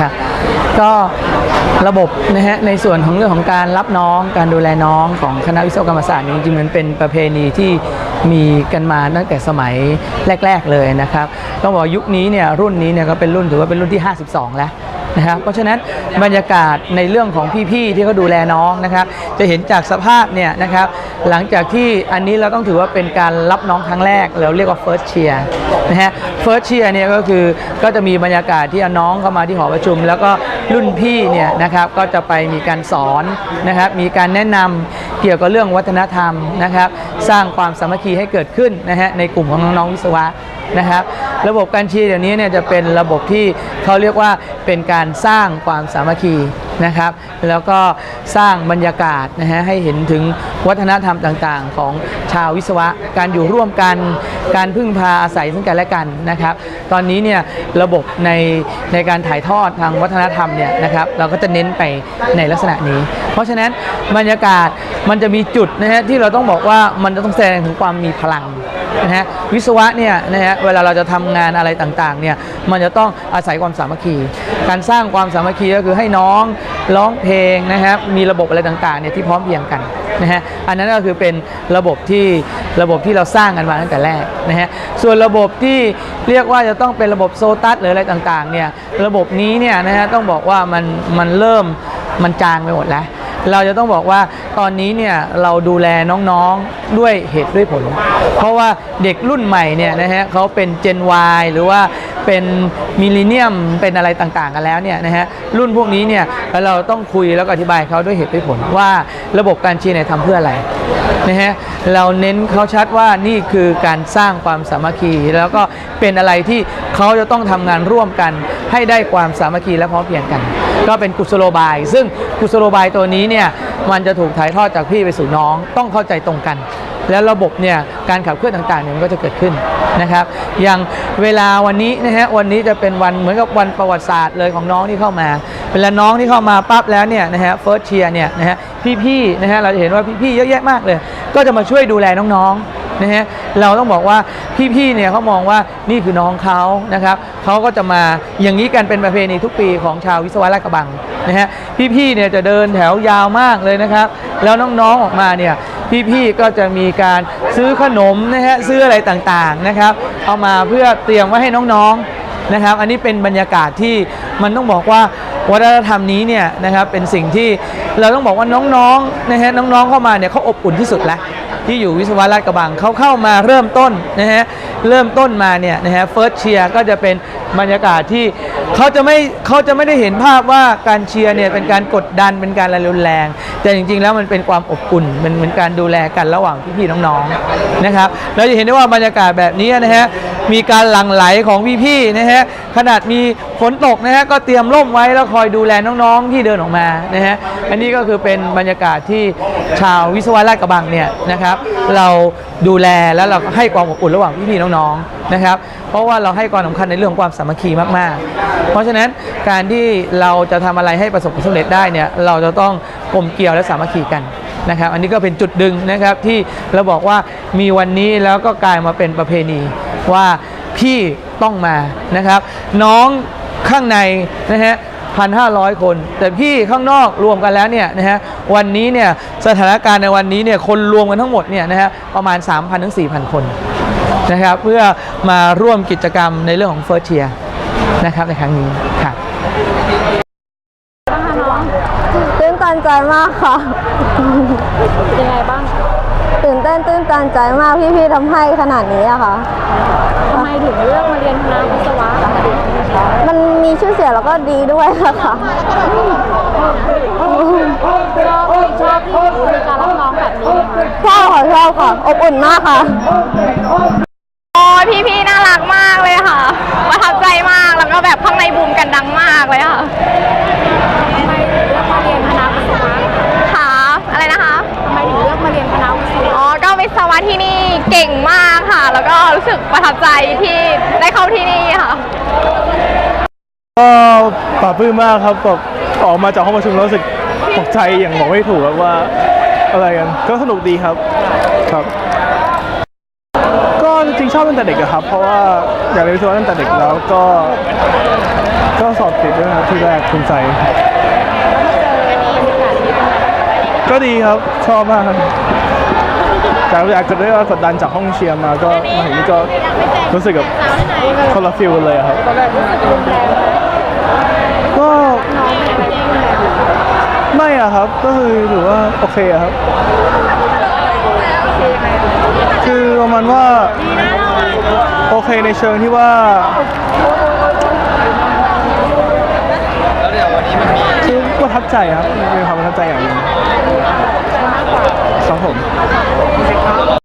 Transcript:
ครับก็ระบบนะฮะในส่วนของเรื่องของการรับน้องการดูแลน้องของคณะวิศวกรรมศาสตร์นี่ยจริงๆมันเป็นประเพณีที่มีกันมาตั้งแต่สมัยแรก ๆเลยนะครับต้องบอกยุคนี้เนี่ยรุ่นนี้เนี่ยก็เป็นรุ่นถือว่าเป็นรุ่นที่ 52 แล้ว นะครับเพราะฉะนั้นบรรยากาศในเรื่องของพี่ๆที่เขาดูแลน้องนะครับจะเห็นจากสภาพเนี่ยนะครับหลังจากที่อันนี้เราต้องถือว่าเป็นการรับน้องครั้งแรกเราเรียกว่า first cheer นะฮะ first cheer เนี่ยก็คือก็จะมีบรรยากาศที่น้องเข้ามาที่หอประชุม แล้วก็รุ่นพี่เนี่ยนะครับก็จะไปมีการสอนนะครับมีการแนะนำเกี่ยวกับเรื่องวัฒนธรรมนะครับสร้างความสามัคคีให้เกิดขึ้นนะฮะในกลุ่มของน้องๆวิศวะ นะครับ ระบบการเชียร์เดี๋ยวนี้เนี่ยจะเป็นระบบที่เขาเรียกว่าเป็นการสร้างความสามัคคีนะครับ แล้วก็สร้างบรรยากาศนะฮะให้เห็นถึงวัฒนธรรมต่างๆ ของชาววิศวะ การอยู่ร่วมกันการพึ่งพาอาศัยซึ่งกันและกันนะครับ ตอนนี้เนี่ยระบบในในการถ่ายทอดทางวัฒนธรรมเนี่ยนะครับเราก็จะเน้นไปในลักษณะนี้ เพราะฉะนั้นบรรยากาศมันจะมีจุดนะฮะที่เราต้องบอกว่ามันจะต้องแสดงถึงความมีพลัง นะฮะวิศวะเนี่ยนะฮะเวลาเราจะทำงานอะไรต่างๆเนี่ยมันจะต้องอาศัยความสามัคคี การสร้างความสามัคคีก็คือให้น้องร้องเพลงนะครับมีระบบอะไรต่างๆเนี่ยที่พร้อมเพียงกันนะฮะอันนั้นก็คือเป็นระบบที่ระบบที่เราสร้างกันมาตั้งแต่แรกนะฮะส่วนระบบที่เรียกว่าจะต้องเป็นระบบโซตัสหรืออะไรต่างๆเนี่ยระบบนี้เนี่ยนะฮะต้องบอกว่ามันมันเริ่มมันจางไปหมดแล้ว เราจะต้องบอกว่าตอนนี้เนี่ยเราดูแลน้องๆด้วยเหตุด้วยผล เพราะว่าเด็กรุ่นใหม่เนี่ยนะฮะเขาเป็น Gen Y หรือว่าเป็นมิลเลนเนียมเป็นอะไรต่างๆกันแล้วเนี่ยนะฮะรุ่นพวกนี้เนี่ยเราต้องคุยแล้วก็อธิบายเขาด้วยเหตุด้วยผลว่าระบบการเชียร์เนี่ยทำเพื่ออะไร นะฮะเราเน้นเขาชัดว่านี่คือการสร้างความสามัคคี แล้วก็เป็นอะไรที่เขาจะต้องทำงานร่วมกัน ให้ได้ความสามัคคีและพร้อมเพียงกัน ก็เป็นกุศโลบาย ซึ่งกุศโลบายตัวนี้เนี่ยมันจะถูกถ่ายทอดจากพี่ไปสู่น้อง ต้องเข้าใจตรงกัน แล้วระบบเนี่ยการขับเคลื่อนต่างๆเนี่ยมันก็จะเกิดขึ้นนะครับ อย่างเวลาวันนี้นะฮะวันนี้จะเป็นวันเหมือนกับวันประวัติศาสตร์เลยของน้องที่เข้ามา เวลาน้องที่เข้ามาปั๊บแล้วเนี่ยนะฮะเฟิร์สเชียร์เนี่ยนะฮะ พี่ๆนะฮะเราจะเห็นว่าพี่ๆเยอะแยะมากเลย ก็จะมาช่วยดูแลน้องๆนะฮะเราต้องบอกว่าพี่ๆเนี่ยเขามองว่านี่คือน้องเขานะครับเขาก็จะมาอย่างนี้กันเป็นประเพณีทุกปีของชาววิศวะราชกระบังนะฮะพี่ๆเนี่ยจะเดินแถวยาวมากเลยนะครับ แล้วน้องๆออกมาเนี่ยพี่ๆก็จะมีการซื้อขนมนะฮะซื้ออะไรต่างๆนะครับ เอามาเพื่อเตรียมไว้ให้น้องๆนะครับ อันนี้เป็นบรรยากาศที่มันต้องบอกว่า วัฒนธรรมนี้เนี่ยนะครับเป็นสิ่งที่เราต้องบอกว่าน้องๆนะฮะน้องๆเข้ามาเนี่ยเขาอบอุ่นที่สุดแล้วที่อยู่วิศวะราชกระบังเขาเข้ามาเริ่มต้นนะฮะ เริ่มต้นมาเนี่ยนะฮะเฟิร์สเชียร์ก็จะเป็นบรรยากาศที่เขาจะไม่เขาจะไม่ได้เห็นภาพว่าการเชียร์เนี่ยเป็นการกดดันเป็นการรุนแรง แต่จริง ๆ แล้วมันเป็นความอบอุ่นมันเป็นการดูแลกันระหว่างพี่ๆน้องๆนะครับเราจะเห็นได้ว่าบรรยากาศแบบนี้นะฮะมีการหลั่งไหลของพี่ๆนะฮะขนาดมีฝนตกนะฮะก็เตรียมร่มไว้แล้วคอยดูแลน้องๆที่เดินออกมานะฮะอันนี้ก็คือเป็นบรรยากาศที่ชาววิศวะราชกระบังเนี่ยนะครับ เราดูแลแล้วเราก็ให้ความอบอุ่นระหว่างพี่ๆน้องๆนะครับ เพราะว่าเราให้ความสำคัญในเรื่องของความสามัคคีมากๆ เพราะฉะนั้นการที่เราจะทำอะไรให้ประสบความสำเร็จได้เนี่ยเราจะต้องกลมเกลียวและสามัคคีกันนะครับ อันนี้ก็เป็นจุดดึงนะครับที่เราบอกว่ามีวันนี้แล้วก็กลายมาเป็นประเพณีว่าพี่ต้องมานะครับ น้องข้างในนะฮะ1,500คน แต่พี่ข้างนอกรวมกันแล้วเนี่ยนะฮะวันนี้เนี่ยสถานการณ์ในวันนี้เนี่ยคนรวมกันทั้งหมดเนี่ยนะฮะประมาณ 3,000 ถึง 4,000 คน นะครับเพื่อมาร่วมกิจกรรมในเรื่องของเฟิร์สเทียนะครับในครั้งนี้ครับตื่นตันใจมากค่ะ ยังไงบ้าง ตื่นเต้นตื่นตันใจมากพี่ๆทำให้ขนาดนี้อะค่ะทำไมถึงเลือกมาเรียนคณะวิศวะล่ะคะมันมีชื่อเสียงแล้วก็ดีด้วยอะค่ะช อบชอบที่มีการรับน้องแบบนี้ไหมคะชอบค่ะชอบค่ะ อบอุ่นมากค่ะ โอ้ยพี่ๆน่ารักมากเลยค่ะประทับใจมากแล้วก็แบบข้างในบูมกันดังมากเลยค่ะทำไมถึงเลือกมาเรียนคณะวิศวะค่ะอะไรนะคะ ทำไมถึงเลือกมาเรียนคณะวิศวะอ๋อ ก็วิศวะที่นี่เก่งมากค่ะ แล้วก็รู้สึกประทับใจที่ได้เข้าที่นี่ค่ะ ก็ปลาบปลื้มมากครับแบบออกมาจากห้องประชุมแล้วรู้สึก ตกใจอย่างบอกไม่ถูกครับว่าอะไรกันก็สนุกดีครับครับ ก็จริงๆชอบตั้งแต่เด็กอะครับ เพราะว่าอยากเรียนวิศวะตั้งแต่เด็กแล้วก็ ก็สอบติดด้วยนะครับที่ที่แรกภูมิใจก็ดีครับชอบมากครับจากอยากจะได้ว่ากดดันจากห้องเชียร์มาก็มาถึงนี่ก็รู้สึกแบบคนละฟิลเลยครับ ก็ ไม่อะครับ ก็คือถือว่าโอเคอะครับ คือประมาณว่า โอเคในเชิงที่ว่าคือประทับใจครับมีความประทับใจอย่างหนึงครับผม